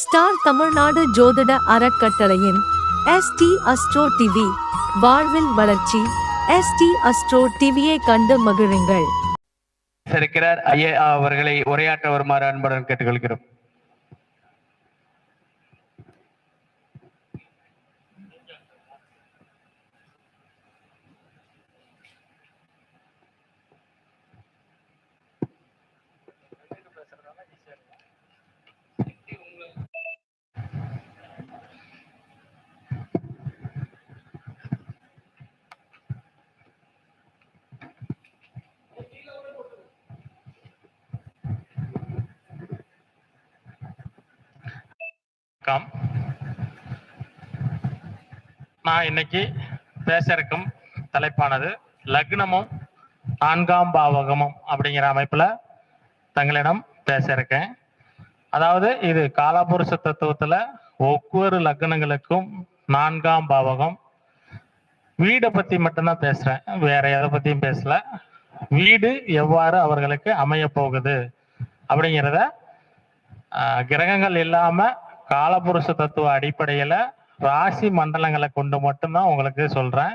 Star Tamil Nadu ஜோதிட அறக்கட்டளையின் ST astro TV வாழ்வில் வளர்ச்சி. எஸ்டி அஸ்ட்ரோ டிவியை கண்டு மகிழுங்கள். இருக்கிறார் ஐயா அவர்களை உரையாற்ற வருமாறு அன்புடன் கேட்டுக்கொள்கிறோம். வணக்கம். நான் இன்னைக்கு பேச இருக்கும் தலைப்பானது லக்னமும் நான்காம் பாவகமும் அப்படிங்கிற அமைப்புல தங்களிடம் பேச இருக்கேன் அதாவது இது காலபுருஷ தத்துவத்துல ஒவ்வொரு லக்னங்களுக்கும் நான்காம் பாவகம். வீடை பத்தி மட்டும்தான் பேசுறேன். வேற எதை பத்தியும் பேசல. வீடு எவ்வாறு அவர்களுக்கு அமைய போகுது அப்படிங்கிறத கிரகங்கள் இல்லாம காலபுருஷ தத்துவ அடிப்படையில ராசி மண்டலங்களை கொண்டு மட்டும்தான் உங்களுக்கு சொல்றேன்.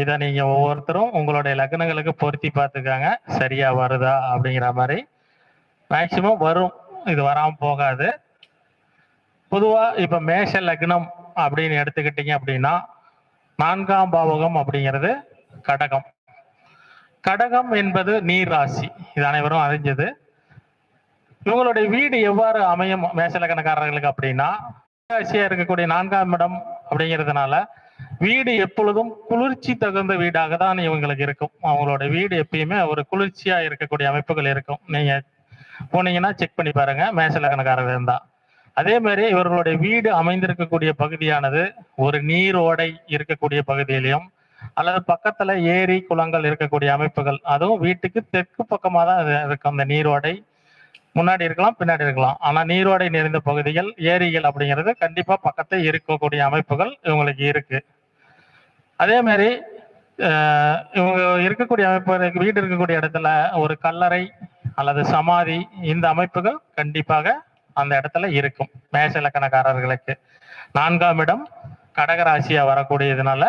இதை நீங்க ஒவ்வொருத்தரும் உங்களுடைய லக்னங்களுக்கு பொருத்தி பார்த்துக்காங்க. சரியா வருதா அப்படிங்கிற மாதிரி. மேக்சிமம் வரும். இது வராம போகாது. பொதுவா இப்ப மேஷ லக்னம் அப்படின்னு எடுத்துக்கிட்டீங்க அப்படின்னா நான்காம் பாவகம் அப்படிங்கிறது கடகம். கடகம் என்பது நீர் ராசி. இது அனைவரும் அறிஞ்சது. இவங்களுடைய வீடு எவ்வாறு அமையும் மேசலக்கணக்காரர்களுக்கு அப்படின்னா ராசியா இருக்கக்கூடிய நான்காம் இடம் அப்படிங்கிறதுனால வீடு எப்பொழுதும் குளிர்ச்சி தகுந்த வீடாக தான் இவங்களுக்கு இருக்கும். அவங்களோட வீடு எப்பயுமே ஒரு குளிர்ச்சியா இருக்கக்கூடிய அமைப்புகள் இருக்கும். நீங்க போனீங்கன்னா செக் பண்ணி பாருங்க. மேசலக்கணக்காரர்கள் இருந்தா. அதே மாதிரி இவர்களுடைய வீடு அமைந்திருக்கக்கூடிய பகுதியானது ஒரு நீரோடை இருக்கக்கூடிய பகுதியிலையும் அல்லது பக்கத்துல ஏரி குளங்கள் இருக்கக்கூடிய அமைப்புகள் அதுவும் வீட்டுக்கு தெற்கு பக்கமாக தான் இருக்கும். அந்த நீரோடை முன்னாடி இருக்கலாம் பின்னாடி இருக்கலாம். ஆனால் நீரோடை நிறைந்த பகுதிகள் ஏரிகள் அப்படிங்கிறது கண்டிப்பாக பக்கத்தில் இருக்கக்கூடிய அமைப்புகள் இவங்களுக்கு இருக்கு. அதே மாதிரி இவங்க இருக்கக்கூடிய அமைப்பு வீடு இருக்கக்கூடிய இடத்துல ஒரு கல்லறை அல்லது சமாதி இந்த அமைப்புகள் கண்டிப்பாக அந்த இடத்துல இருக்கும் மேச இலக்கணக்காரர்களுக்கு நான்காம் இடம் கடகராசியா வரக்கூடியதுனால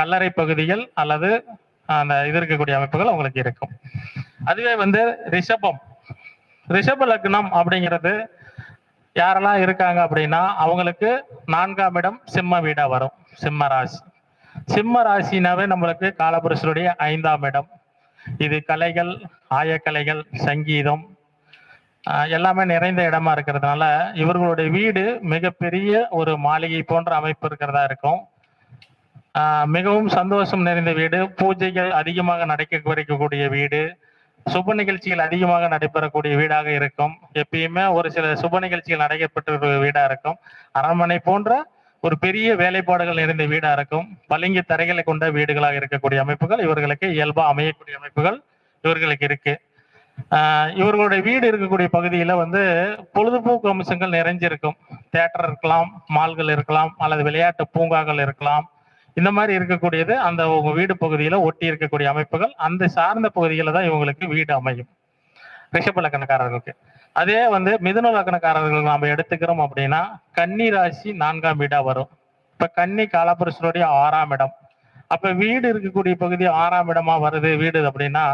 கல்லறை பகுதிகள் அல்லது அந்த இது இருக்கக்கூடிய அமைப்புகள் உங்களுக்கு இருக்கும். அதுவே வந்து ரிஷபம். ரிஷப லக்னம் அப்படிங்கிறது யாரெல்லாம் இருக்காங்க அப்படின்னா அவங்களுக்கு நான்காம் இடம் சிம்ம வீடா வரும். சிம்ம ராசி. சிம்ம ராசினாவே நம்மளுக்கு காலபுருஷருடைய ஐந்தாம் இடம். இது கலைகள் ஆயக்கலைகள் சங்கீதம் எல்லாமே நிறைந்த இடமா இருக்கிறதுனால இவர்களுடைய வீடு மிகப்பெரிய ஒரு மாளிகை போன்ற அமைப்பு இருக்கிறதா இருக்கும். மிகவும் சந்தோஷம் நிறைந்த வீடு. பூஜைகள் அதிகமாக நடக்க குறைக்கக்கூடிய வீடு. சுப நிகழ்ச்சிகள் அதிகமாக நடைபெறக்கூடிய வீடாக இருக்கும். எப்பயுமே ஒரு சில சுப நிகழ்ச்சிகள் நடைபெற்ற வீடா இருக்கும். அரண்மனை போன்ற ஒரு பெரிய வேலைப்பாடுகள் நிறைந்த வீடா இருக்கும். பளிங்கு தரைகளை கொண்ட வீடுகளாக இருக்கக்கூடிய அமைப்புகள் இவர்களுக்கு இயல்பா அமையக்கூடிய அமைப்புகள் இவர்களுக்கு இருக்கு. இவர்களுடைய வீடு இருக்கக்கூடிய பகுதியில வந்து பொழுதுபோக்கு அம்சங்கள் நிறைஞ்சிருக்கும். தேட்டர் இருக்கலாம் மால்கள் இருக்கலாம் அல்லது விளையாட்டு பூங்காக்கள் இருக்கலாம். இந்த மாதிரி இருக்கக்கூடியது அந்த உங்க வீடு பகுதியில ஒட்டி இருக்கக்கூடிய அமைப்புகள் அந்த சார்ந்த பகுதியில தான் இவங்களுக்கு வீடு அமையும். ரிஷப லக்கணக்காரர்களுக்கு அதே வந்து மிதுன லக்கணக்காரர்கள் நாம எடுத்துக்கிறோம் அப்படின்னா கன்னி ராசி நான்காம் வீடா வரும். இப்ப கன்னி காலபுருஷனுடைய ஆறாம் இடம். அப்ப வீடு இருக்கக்கூடிய பகுதி ஆறாம் இடமா வருது வீடு அப்படின்னா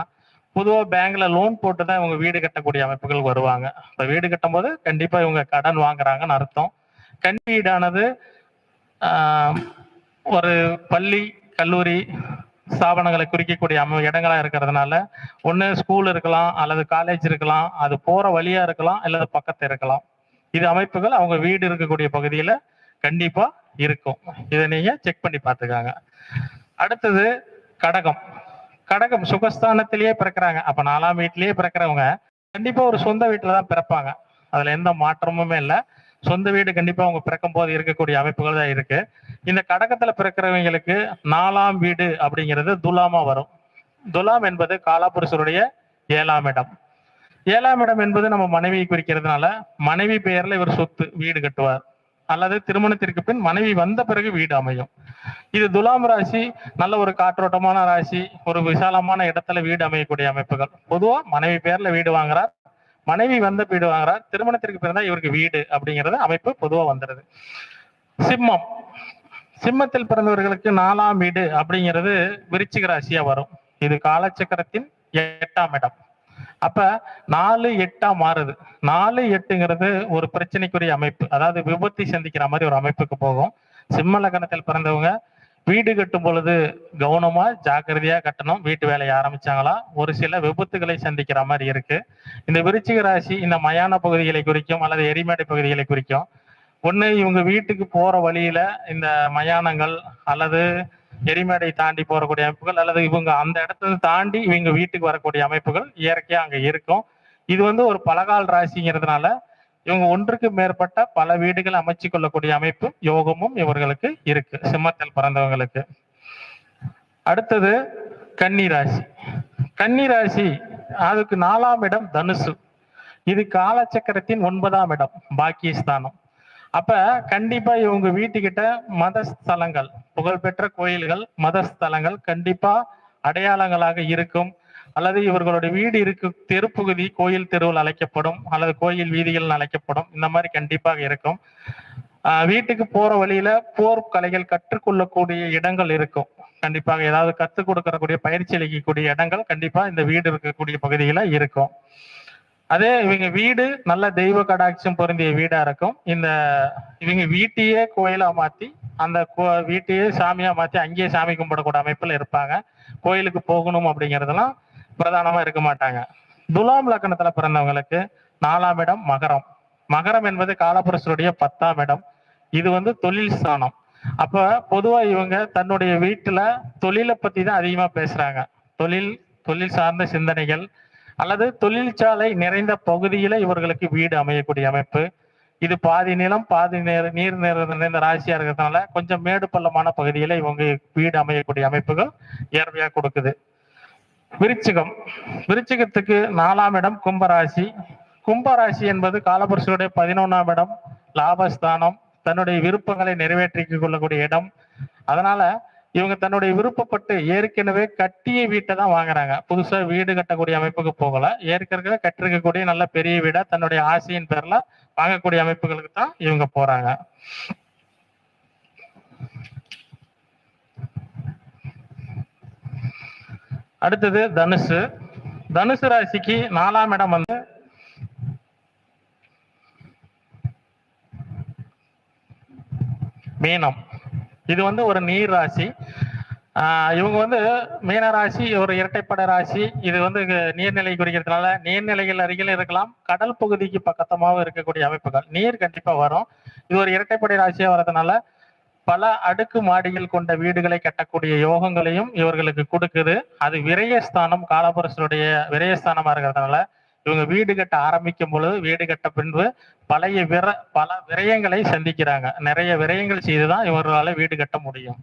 பொதுவாக பேங்க்ல லோன் போட்டு தான் இவங்க வீடு கட்டக்கூடிய அமைப்புகள் வருவாங்க. இப்ப வீடு கட்டும் போது கண்டிப்பா இவங்க கடன் வாங்குறாங்கன்னு அர்த்தம். கன்னி வீடானது ஆஹ், ஒரு பள்ளி கல்லூரி ஸ்தாபனங்களை குறிக்கக்கூடிய அம இடங்களா இருக்கிறதுனால ஒன்று ஸ்கூல் இருக்கலாம் அல்லது காலேஜ் இருக்கலாம் அது போற வழியா இருக்கலாம் அல்லது பக்கத்து இருக்கலாம். இது அமைப்புகள் அவங்க வீடு இருக்கக்கூடிய பகுதியில கண்டிப்பா இருக்கும். இதை நீங்க செக் பண்ணி பார்த்துக்காங்க. அடுத்தது கடகம். கடகம் சுகஸ்தானத்திலேயே பிறக்கிறாங்க. அப்ப நாலாம் வீட்டிலேயே பிறக்கிறவங்க கண்டிப்பா ஒரு சொந்த வீட்டுல தான் பிறப்பாங்க. அதுல எந்த மாற்றமுமே இல்லை. சொந்த வீடு கண்டிப்பா அவங்க பிறக்கும் போது இருக்கக்கூடிய அமைப்புகள் தான் இருக்கு. இந்த கடகத்துல பிறக்கிறவங்களுக்கு நாலாம் வீடு அப்படிங்கிறது துலாமா வரும். துலாம் என்பது காலாபுருஷருடைய ஏழாம் இடம். ஏழாம் இடம் என்பது நம்ம மனைவியை குறிக்கிறதுனால மனைவி பெயர்ல இவர் சொத்து வீடு கட்டுவார். அல்லது திருமணத்திற்கு பின் மனைவி வந்த பிறகு வீடு அமையும். இது துலாம் ராசி நல்ல ஒரு காற்றோட்டமான ராசி ஒரு விசாலமான இடத்துல வீடு அமையக்கூடிய அமைப்புகள். பொதுவா மனைவி பேர்ல வீடு வாங்குறார் மனைவி வந்த வீடு வாங்குறார் திருமணத்திற்கு பிறந்தா இவருக்கு வீடு அப்படிங்கிறது அமைப்பு பொதுவா வந்துடுது சிம்மம். சிம்மத்தில் பிறந்தவர்களுக்கு நாலாம் வீடு அப்படிங்கிறது விருச்சிக ராசியா வரும். இது காலச்சக்கரத்தின் எட்டாம் இடம். அப்ப நாலு எட்டா மாறுது. நாலு எட்டுங்கிறது ஒரு பிரச்சனைக்குரிய அமைப்பு. அதாவது விபத்தை சந்திக்கிற மாதிரி ஒரு அமைப்புக்கு போகும். சிம்ம லக்னத்தில் பிறந்தவங்க வீடு கட்டும் பொழுது கவனமா ஜாக்கிரதையா கட்டணும். வீட்டு வேலையை ஆரம்பிச்சாங்களா? ஒரு சில விபத்துகளை சந்திக்கிற மாதிரி இருக்கு. இந்த விருச்சிக ராசி இந்த மயான பகுதிகளை குறிக்கும் அல்லது எரிமேடை பகுதிகளை குறிக்கும். ஒண்ணு இவங்க வீட்டுக்கு போற வழியில இந்த மயானங்கள் அல்லது எரிமேடை தாண்டி போறக்கூடிய அமைப்புகள் அல்லது இவங்க அந்த இடத்துல தாண்டி இவங்க வீட்டுக்கு வரக்கூடிய அமைப்புகள் இயற்கையா அங்க இருக்கும். இது வந்து ஒரு பழகால் ராசிங்கிறதுனால இவங்க ஒன்றுக்கு மேற்பட்ட பல வீடுகள் அமைச்சு கொள்ளக்கூடிய அமைப்பும் யோகமும் இவர்களுக்கு இருக்கு சிம்மத்தில் பிறந்தவங்களுக்கு. அடுத்தது கன்னி ராசி கன்னி ராசி அதுக்கு நாலாம் இடம் தனுசு. இது காலச்சக்கரத்தின் ஒன்பதாம் இடம் பாக்கியஸ்தானம். அப்ப கண்டிப்பா இவங்க வீட்டுக்கிட்ட மத ஸ்தலங்கள் புகழ்பெற்ற கோயில்கள் மத ஸ்தலங்கள் கண்டிப்பா அடையாளங்களாக இருக்கும். அல்லது இவர்களுடைய வீடு இருக்கு தெருப்பகுதி கோயில் தெருவில் அழைக்கப்படும் அல்லது கோயில் வீதிகள் அழைக்கப்படும் இந்த மாதிரி கண்டிப்பாக இருக்கும். வீட்டுக்கு போற வழியில போர் கலைகள் கற்றுக்கொள்ளக்கூடிய இடங்கள் இருக்கும். கண்டிப்பாக ஏதாவது கற்றுக் கொடுக்கறக்கூடிய பயிற்சி அளிக்கக்கூடிய இடங்கள் கண்டிப்பா இந்த வீடு இருக்கக்கூடிய பகுதியில இருக்கும். அதே இவங்க வீடு நல்ல தெய்வ கடாட்சியம் பொருந்திய வீடா இருக்கும். இந்த இவங்க வீட்டையே கோயிலா மாத்தி அந்த கோ- வீட்டையே சாமியா மாத்தி அங்கேயே சாமி கும்பிடக்கூடிய அமைப்புல இருப்பாங்க. கோயிலுக்கு போகணும் அப்படிங்கறதெல்லாம் பிரதானமா இருக்க மாட்டாங்க. துலாம் லக்கணத்துல பிறந்தவங்களுக்கு நாலாம் இடம் மகரம். மகரம் என்பது காலபுரசருடைய பத்தாம் இடம். இது வந்து தொழில் ஸ்தானம். அப்ப பொதுவா இவங்க தன்னுடைய வீட்டுல தொழிலை பத்தி தான் அதிகமா பேசுறாங்க. தொழில் தொழில் சார்ந்த சிந்தனைகள் அல்லது தொழிற்சாலை நிறைந்த பகுதியில இவர்களுக்கு வீடு அமையக்கூடிய அமைப்பு. இது பாதி நிலம் பாதி நீர் நீர் நிறைந்த ராசியா இருக்கிறதுனால கொஞ்சம் மேடு பள்ளமான பகுதியில இவங்க வீடு அமையக்கூடிய அமைப்புகள் இயற்கையா கொடுக்குது. விருச்சிகம். விருச்சிகத்துக்கு நாலாம் இடம் கும்பராசி. கும்பராசி என்பது காலபுருஷனுடைய பதினொன்றாம் இடம் லாபஸ்தானம். தன்னுடைய விருப்பங்களை நிறைவேற்றிக் கொள்ளக்கூடிய இடம். அதனால இவங்க தன்னுடைய விருப்பப்பட்டு ஏற்கனவே கட்டிய வீட்டை தான் வாங்குறாங்க. புதுசா வீடு கட்டக்கூடிய அமைப்புக்கு போகல. ஏற்கனவே கட்டிருக்கக்கூடிய நல்ல பெரிய வீடா தன்னுடைய ஆசையின் பேர்ல வாங்கக்கூடிய அமைப்புகளுக்கு தான் இவங்க போறாங்க. அடுத்தது தனுசு. தனுசு ராசிக்கு நாலாம் இடம் வந்து மீனம். இது வந்து ஒரு நீர் ராசி. இவங்க வந்து மீன ராசி ஒரு இரட்டைப்படை ராசி. இது வந்து நீர்நிலை குறிக்கிறதுனால நீர்நிலைகள் அருகில் இருக்கலாம். கடல் பகுதிக்கு பக்கத்தமாகவும் இருக்கக்கூடிய அமைப்புகள். நீர் கண்டிப்பாக வரும். இது ஒரு இரட்டைப்படை ராசியாக வர்றதுனால பல அடுக்கு மாடிகள் கொண்ட வீடுகளை கட்டக்கூடிய யோகங்களையும் இவர்களுக்கு கொடுக்குது. அது விரயஸ்தானம் காலபுரசனுடைய விரயஸ்தானமா இருக்கிறதுனால இவங்க வீடு கட்ட ஆரம்பிக்கும் பொழுது வீடு கட்ட பின்பு பழைய விர பல விரயங்களை சந்திக்கிறாங்க. நிறைய விரயங்கள் செய்துதான் இவர்களால வீடு கட்ட முடியும்.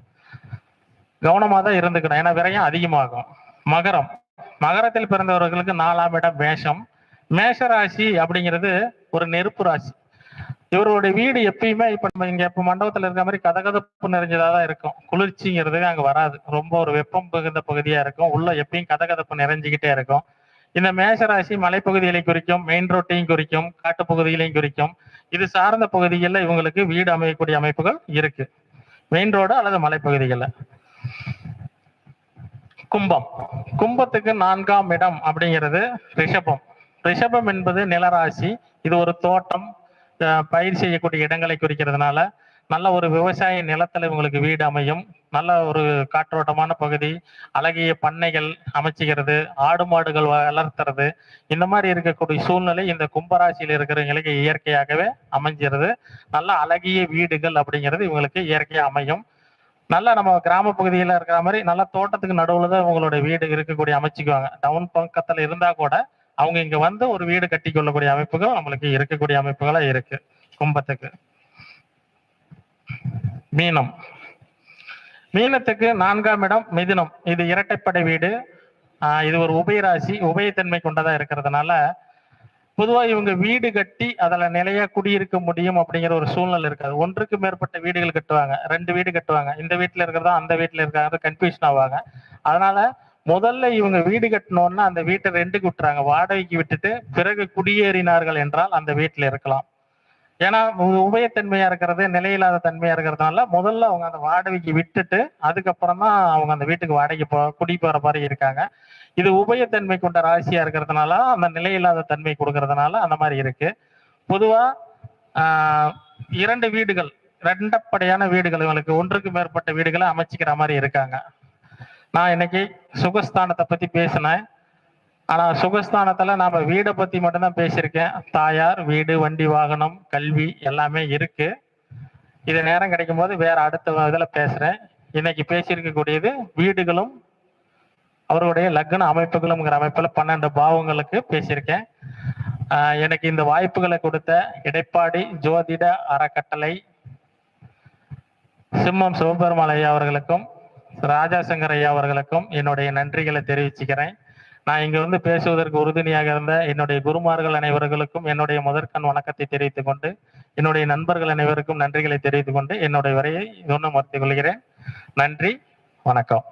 கவனமாக தான் இருந்துக்கணும். ஏன்னா விரயம் அதிகமாகும். மகரம். மகரத்தில் பிறந்தவர்களுக்கு நாலாம் இடம் மேஷம். மேஷ ராசி அப்படிங்கிறது ஒரு நெருப்பு ராசி. இவர்களுடைய வீடு எப்பயுமே இப்ப நம்ம இங்க இப்ப மண்டபத்துல இருக்க மாதிரி கதகதப்பு நிறைஞ்சதா தான் இருக்கும். குளிர்ச்சிங்கிறது அங்க வராது. ரொம்ப ஒரு வெப்பம் மிகுந்த பகுதியா இருக்கும். உள்ள எப்பயும் கதகதப்பு நிறைஞ்சுக்கிட்டே இருக்கும். இந்த மேஷ ராசி மலைப்பகுதிகளை குறிக்கும் மெயின் ரோட்டையும் குறிக்கும் காட்டு பகுதிகளையும் குறிக்கும் இது சார்ந்த பகுதிகளில் இவங்களுக்கு வீடு அமையக்கூடிய அமைப்புகள் இருக்கு. மெயின் ரோடு அல்லது மலைப்பகுதிகளில்? கும்பம். கும்பத்துக்கு நான்காம் இடம் அப்படிங்கிறது ரிஷபம். ரிஷபம் என்பது நிலராசி. இது ஒரு தோட்டம். பயிர் செய்யக்கூடிய இடங்களை குறிக்கிறதுனால நல்ல ஒரு விவசாய நிலத்தில் இவங்களுக்கு வீடு அமையும். நல்ல ஒரு காற்றோட்டமான பகுதி அழகிய பண்ணைகள் அமைச்சுகிறது ஆடு மாடுகள் வளர்த்துறது. இந்த மாதிரி இருக்கக்கூடிய சூழ்நிலை இந்த கும்பராசியில் இருக்கிறவங்களுக்கு இயற்கையாகவே அமைஞ்சிருது. நல்ல அழகிய வீடுகள் அப்படிங்கிறது இவங்களுக்கு இயற்கையாக அமையும். நல்லா நம்ம கிராம பகுதியில் இருக்கிற மாதிரி நல்ல தோட்டத்துக்கு நடுவில் தான் உங்களோட வீடு இருக்கக்கூடிய அமைச்சுக்குவாங்க. டவுன் பக்கத்தில் இருந்தால் கூட அவங்க இங்க வந்து ஒரு வீடு கட்டி கொள்ளக்கூடிய அமைப்புகள் நம்மளுக்கு இருக்கக்கூடிய அமைப்புகளா இருக்கு. கும்பத்துக்கு. மீனம். மீனத்துக்கு நான்காம் இடம் மிதினம். இது இரட்டைப்படை வீடு. ஆஹ் இது ஒரு உபயராசி உபயத்தன்மை கொண்டதா இருக்கிறதுனால பொதுவா இவங்க வீடு கட்டி அதுல நிலையா குடியிருக்க முடியும் அப்படிங்கிற ஒரு சூழ்நிலை இருக்காது. ஒன்றுக்கு மேற்பட்ட வீடுகள் கட்டுவாங்க. ரெண்டு வீடு கட்டுவாங்க. இந்த வீட்டுல இருக்கிறதா அந்த வீட்டுல இருக்கிறதா கன்ஃபியூஷன் ஆவாங்க. அதனால முதல்ல இவங்க வீடு கட்டணும்னா அந்த வீட்டை ரெண்டுக்கு விட்டுறாங்க வாடகைக்கு விட்டுட்டு பிறகு குடியேறினார்கள் என்றால் அந்த வீட்டில் இருக்கலாம். ஏன்னா உபயத்தன்மையா இருக்கிறது நிலையில்லாத தன்மையா இருக்கிறதுனால முதல்ல அவங்க அந்த வாடகைக்கு விட்டுட்டு அதுக்கப்புறம் தான் அவங்க அந்த வீட்டுக்கு வாடகை போ குடி போற மாதிரி இருக்காங்க. இது உபயத்தன்மை கொண்ட ராசியா இருக்கிறதுனால அந்த நிலையில்லாத தன்மை கொடுக்கறதுனால அந்த மாதிரி இருக்கு. பொதுவா ஆஹ், இரண்டு வீடுகள் ரெண்டப்படையான வீடுகள் இவங்களுக்கு. ஒன்றுக்கு மேற்பட்ட வீடுகளை அமைச்சிக்கிற மாதிரி இருக்காங்க. நான் இன்னைக்கு சுகஸ்தானத்தை பத்தி பேசினேன். ஆனா சுகஸ்தானத்துல நாம வீடை பத்தி மட்டும்தான் பேசியிருக்கேன். தாயார் வீடு வண்டி வாகனம் கல்வி எல்லாமே இருக்கு. இது நேரம் கிடைக்கும் போது வேற அடுத்த இதில் பேசுறேன். இன்னைக்கு பேசியிருக்கக்கூடியது வீடுகளும் அவருடைய லக்ன அமைப்புகளுங்கிற அமைப்புல பன்னெண்டு பாவங்களுக்கு பேசியிருக்கேன். எனக்கு இந்த வாய்ப்புகளை கொடுத்த இடைப்பாடி ஜோதிட அறக்கட்டளை சிம்மம் சிவபெருமாள் அவர்களுக்கும் ராஜாசங்கர் ஐயா அவர்களுக்கும் என்னுடைய நன்றிகளை தெரிவிச்சுக்கிறேன். நான் இங்க வந்து பேசுவதற்கு உறுதுணையாக இருந்த என்னுடைய குருமார்கள் அனைவர்களுக்கும் என்னுடைய முதற்கண் வணக்கத்தை தெரிவித்துக் கொண்டு என்னுடைய நண்பர்கள் அனைவருக்கும் நன்றிகளை தெரிவித்துக் கொண்டு என்னுடைய வரையை இன்னும் மறுத்துக் கொள்கிறேன். நன்றி வணக்கம்.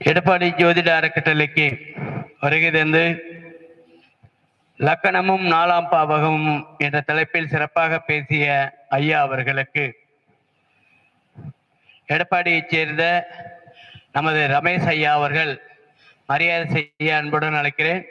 எடப்பாடி ஜோதிட அறக்கட்டளைக்கு வருகை தந்து லக்கணமும் நாலாம் பாவகமும் என்ற தலைப்பில் சிறப்பாக பேசிய ஐயா அவர்களுக்கு எடப்பாடியைச் சேர்ந்த நமது ரமேஷ் ஐயா அவர்கள் மரியாதை செய்ய அன்புடன் அழைக்கிறேன்.